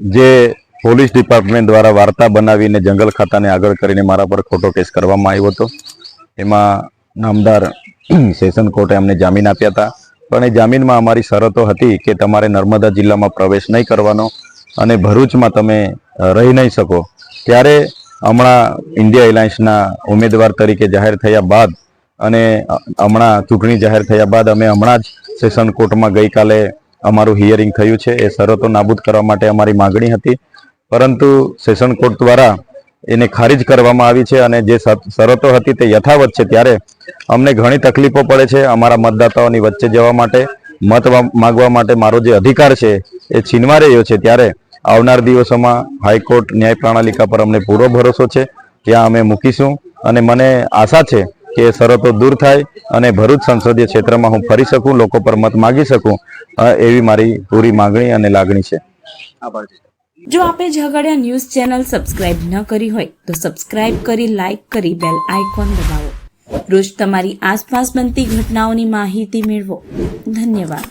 જે police department દ્વારા વાર્તા બનાવીને જંગલ ખાતાને આગળ કરીને મારા પર ખોટો કેસ કરવામાં આવ્યો હતો. એમાં નામદાર સેશન કોર્ટે અમને જામીન આપ્યા હતા. પણ એ જામીનમાં અમારી શરતો હતી કે તમારે નર્મદા જિલ્લામાં પ્રવેશ નહીં કરવાનો અને ભરૂચમાં તમે રહી નહીં શકો. ત્યારે હમણાં ઇન્ડિયા એલાયન્સના ઉમેદવાર તરીકે જાહેર થયા બાદ અને હમણાં ચૂંટણી જાહેર થયા બાદ અમે હમણાં જ સેશન કોર્ટમાં ગઈકાલે અમારું હિયરિંગ થયું છે. એ શરતો નાબૂદ કરવા માટે અમારી માગણી હતી. પરંતુ સેશન કોર્ટ દ્વારા એને ખારીજ કરવામાં આવી છે અને જે શરતો હતી તે યથાવત છે. ત્યારે અમને ઘણી તકલીફો પડે છે અમારા મતદાતાઓની વચ્ચે જવા માટે, મત માગવા માટે મારો જે અધિકાર છે એ છીનવા રહ્યો છે. ત્યારે આવનાર દિવસોમાં હાઈકોર્ટ ન્યાય પ્રણાલિકા પર અમને પૂરો ભરોસો છે. ત્યાં અમે મૂકીશું અને મને આશા છે કે શરતો દૂર થાય અને ભરૂચ સંસદીય ક્ષેત્રમાં હું ફરી શકું, લોકો પર મત માગી શકું એવી મારી પૂરી માગણી અને લાગણી છે. જો આપે ઝઘડિયા ન્યૂઝ ચેનલ સબસ્ક્રાઇબ ન કરી હોય, તો સબસ્ક્રાઇબ કરી, લાઇક કરી, બેલ આઇકોન દબાવો. રોજ તમારી આસપાસ બનતી ઘટનાઓની માહિતી મેળવો. ધન્યવાદ.